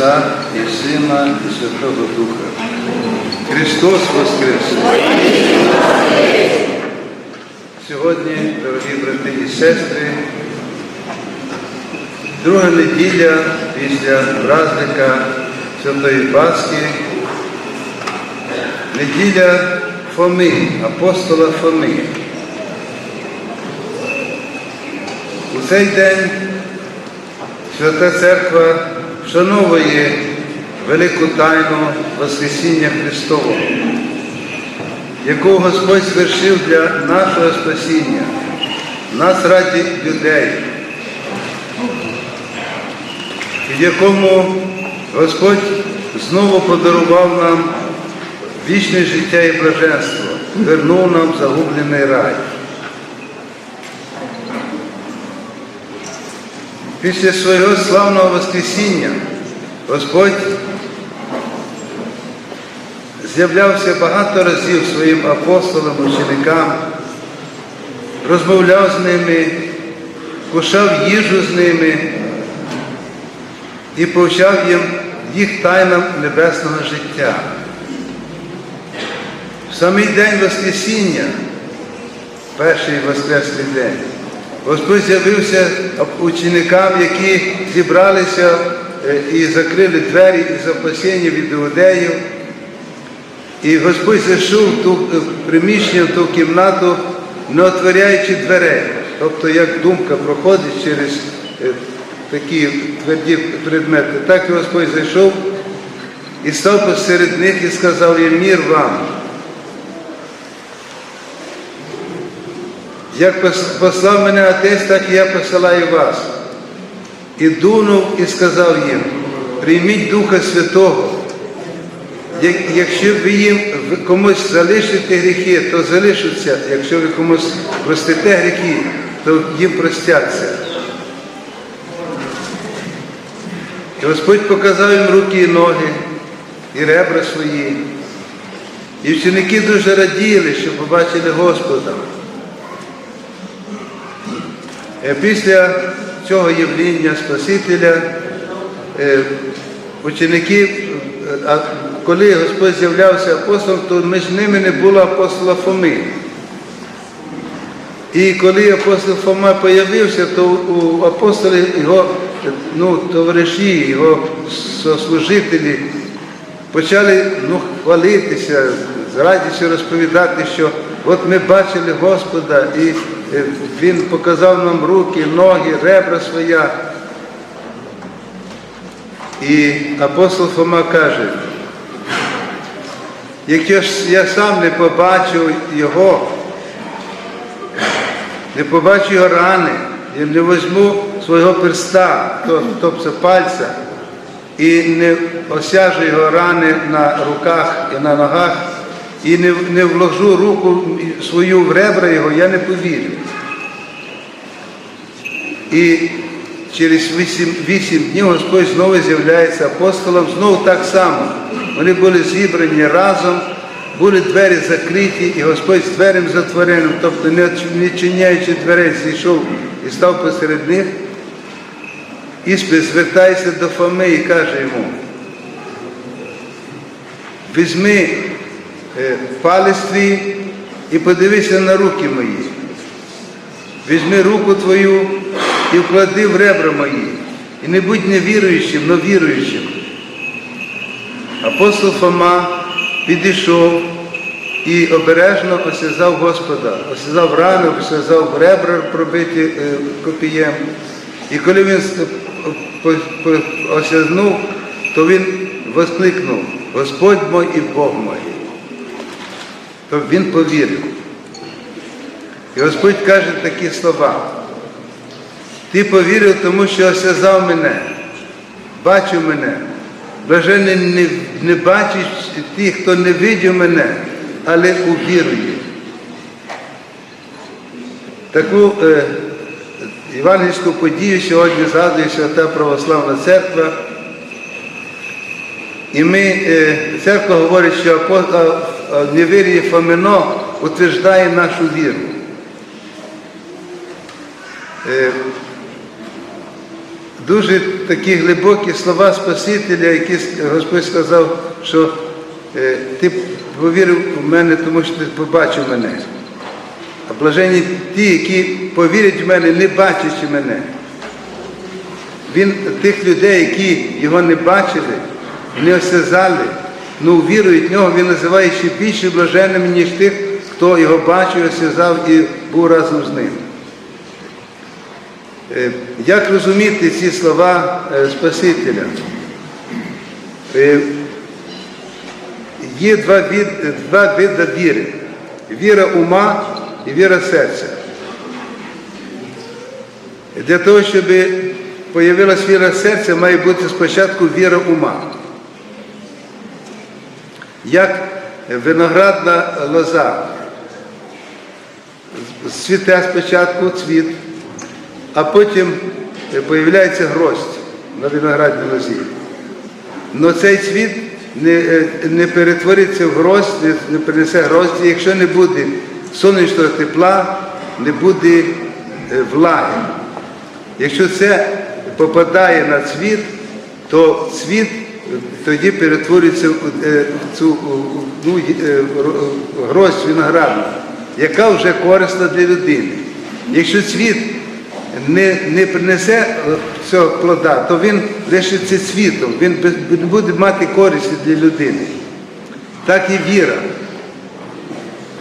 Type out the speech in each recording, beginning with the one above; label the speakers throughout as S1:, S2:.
S1: Отця і Сина і Святого Духа. Христос Воскрес! Сьогодні, дорогі брати і сестри, друга неділя після праздника Святої Пасхи, неділя Фоми, апостола Фоми. У цей день Свята Церква вшановує велику тайну Воскресіння Христового, яку Господь звершив для нашого спасіння, нас раді людей, в якому Господь знову подарував нам вічне життя і блаженство, вернув нам загублений рай. Після свого славного Воскресіння Господь з'являвся багато разів своїм апостолам, ученикам, розмовляв з ними, кушав їжу з ними і повчав їм їх тайнам небесного життя. В самий день Воскресіння, перший Воскресний день, Господь з'явився ученикам, які зібралися е, і закрили двері і запасіння від іудеїв. І Господь зайшов ту е, приміщення, в ту кімнату, не отворяючи дверей. Тобто, як думка проходить через е, такі тверді предмети, так і Господь зайшов і став посеред них і сказав їм мір вам. Як послав мене Отець, так і я посилаю вас. І дунув і сказав їм, прийміть Духа Святого. Якщо ви їм комусь залишите гріхи, то залишаться. Якщо ви комусь простите гріхи, то їм простяться. Господь показав їм руки і ноги, і ребра свої. І вченики дуже раділи, що побачили Господа. Е, Після цього явління Спасителя е, ученики, коли Господь з'являвся апостолом, то між ними не було апостола Фоми. І коли апостол Фома появився, то у апостолів його ну, товариші, його сослужителі почали ну, хвалитися, з радістю розповідати, що от ми бачили Господа, і Він показав нам руки, ноги, ребра своя. І апостол Фома каже, якщо ж я сам не побачив його, не побачу його рани, я не візьму свого перста, тобто пальця, і не осяжу його рани на руках і на ногах, і не, не вложу руку свою в ребра його, я не повірю. І через вісім, вісім днів Господь знову з'являється апостолом, знову так само. Вони були зібрані разом, були двері закриті, і Господь з дверем затвореним, тобто не чиняючи дверей, зійшов і став посеред них. Іспит звертається до Фоми і каже йому, візьми палець твій і подивися на руки мої. Візьми руку твою і вклади в ребра мої. І не будь невіруючим, но віруючим. Апостол Фома підійшов і обережно осязав Господа, осязав рани, осязав ребра пробиті копієм. І коли він осязнув, то він воскликнув, Господь мой і Бог мой. То він повірив. І Господь каже такі слова. Ти повірив, тому що осязав мене, бачив мене. Блажений не, не бачить ті, хто не видів мене, але увірує. Таку е, євангельську подію сьогодні згадує Свята Православна Церква. І ми, е, церква говорить, що невір'я Фомино утверждає нашу віру. дуже такі глибокі слова Спасителя, які Господь сказав, що е, ти повірив в мене, тому що ти побачив мене. А блажені ті, які повірять в мене, не бачачи мене. Він тих людей, які його не бачили, не осязали, ну вірують в нього, він називає ще більше блаженними, ніж тих, хто його бачив, осязав і був разом з ним. Е, Як розуміти ці слова е, Спасителя? Е, Є два, від, два види віри. Віра ума і віра серця. Для того, щоб появилась віра серця, має бути спочатку віра ума. Як виноградна лоза. Цвіте спочатку цвіт, а потім появляється гроздь на виноградній лозі. Но цей цвіт не, не перетвориться в гроздь, не, не принесе грозді, якщо не буде сонячного тепла, не буде е, влаги. Якщо це попадає на цвіт, то цвіт тоді перетворюється в е, цю ну, е, гроздь виноградну, яка вже корисна для людини. Якщо цвіт не, не принесе е, цього плода, то він лишиться цвітом, він буде мати користі для людини. Так і віра.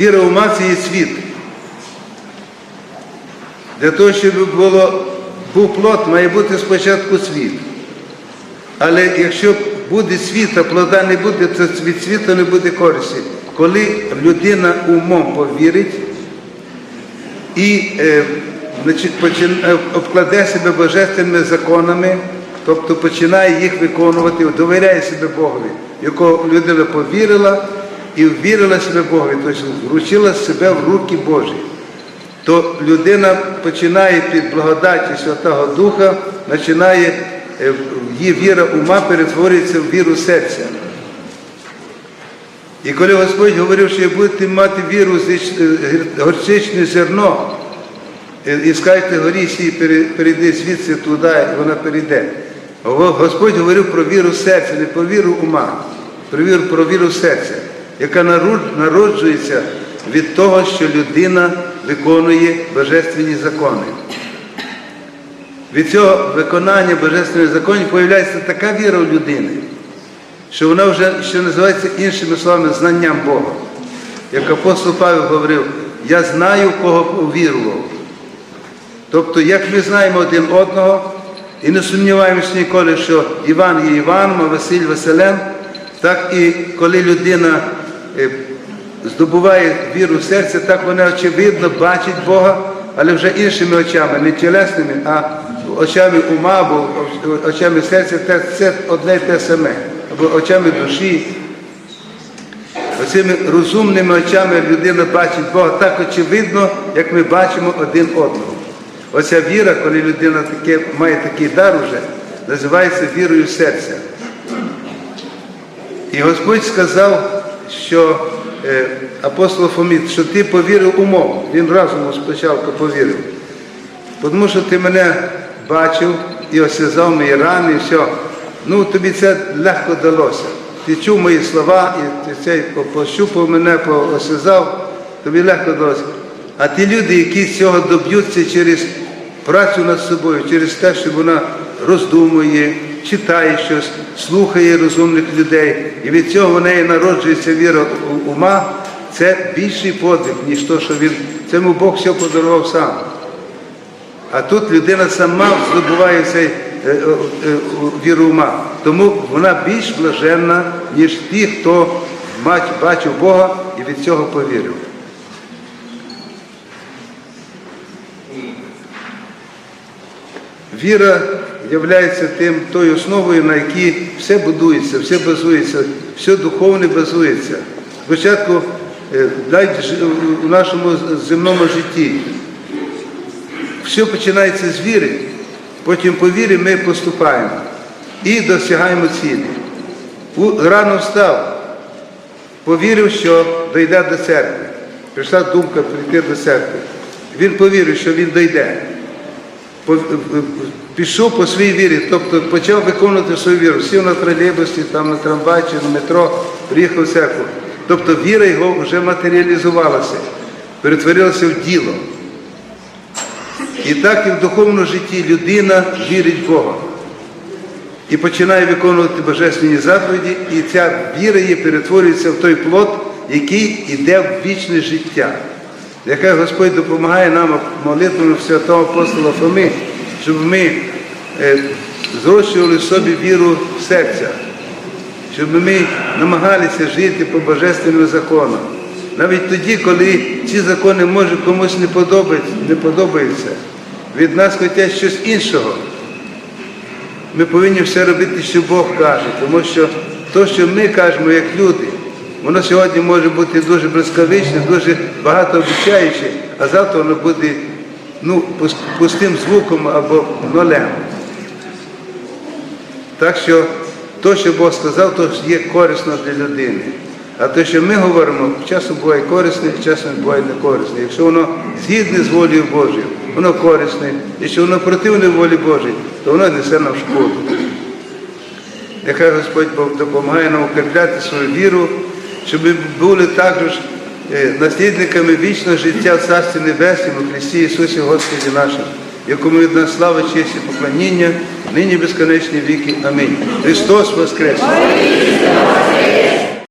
S1: Віра ума це є цвіт. Для того, щоб було, був плод, має бути спочатку цвіт. Але якщо буде світ, а плода не буде, то від світу не буде користі. Коли людина умом повірить і е, е, обкладе себе божественними законами, тобто починає їх виконувати, довіряє себе Богові, якого людина повірила і ввірила себе Богові, тобто вручила себе в руки Божі то людина починає під благодаті Святого Духа, починає е, її віра ума перетворюється в віру серця. І коли Господь говорив, що будете мати віру е, горчичне зерно, е, і скажете горі перейди звідси туди, і вона перейде. Господь говорив про віру серця, не про віру ума, про віру, про віру серця, яка народжується від того, що людина виконує божественні закони. Від цього виконання божественних законів появляється така віра у людини, що вона вже, що називається іншими словами, знанням Бога. Як апостол Павел говорив, я знаю, кого увірував. Тобто, як ми знаємо один одного і не сумніваємося ніколи, що Іван є Іваном, а Василь Василем, так і коли людина е, здобуває віру в серце, так вона очевидно бачить Бога, але вже іншими очами, не тілесними, а очами ума або очами серця, це- одне й те саме, або очами душі. Оцими розумними очами людина бачить Бога так очевидно, як ми бачимо один одного. Оця віра, коли людина таке, має такий дар уже, називається вірою серця. І Господь сказав, що е, апостол Фоміт, що ти повірив умом. Він разом спочатку повірив. Тому що ти мене бачив і осязав мої рани, і все. Ну, тобі це легко далося. Ти чув мої слова, і ти цей пощупав мене, осязав, тобі легко далося. А ті люди, які цього доб'ються через працю над собою, через те, що вона роздумує, читає щось, слухає розумних людей, і від цього в неї народжується віра ума, це більший подвиг, ніж то, що він цьому Бог все подарував сам. А тут людина сама здобуває цей е, е, е, віру ума. Тому вона більш блаженна, ніж ті, хто бачив Бога і від цього повірив. Віра є тим тою основою, на якій все будується, все базується, все духовне базується. Спочатку навіть у нашому земному житті все починається з віри, потім по вірі ми поступаємо і досягаємо цілі. Рано встав, повірив, що дійде до церкви. Прийшла думка прийти до церкви. Він повірив, що він дійде. пішов по своїй вірі, тобто почав виконувати свою віру. Сів на тролейбусі, там на трамвай чи на метро, приїхав в церкву. Тобто віра його вже матеріалізувалася, перетворилася в діло. І так і в духовному житті людина вірить в Бога. І починає виконувати божественні заповіді, і ця віра її перетворюється в той плод, який йде в вічне життя. Яке Господь допомагає нам молитвами святого апостола Фоми, щоб ми е, зрощували в собі віру в серця, щоб ми намагалися жити по божественним законам. Навіть тоді, коли ці закони може комусь не подобаються, не подобаються, від нас хочуть щось іншого. Ми повинні все робити, що Бог каже, тому що те, що ми кажемо як люди, воно сьогодні може бути дуже блискавичне, дуже багато обіцяюче, а завтра воно буде ну, пустим звуком або нолем. Так що те, що Бог сказав, то є корисно для людини. А те, що ми говоримо, часом буває корисне, часом буває не корисне. Якщо воно згідне з волею Божою, воно корисне. Якщо воно противне волі Божій, то воно несе нам шкоду. Нехай Господь допомагає нам укріпляти свою віру, щоб ми були також е, наслідниками вічного життя в Царстві Небесному, Христі Ісусі Господі нашому, якому від нас слава, честь і поклоніння, нині безконечні віки. Амінь. Христос Воскрес!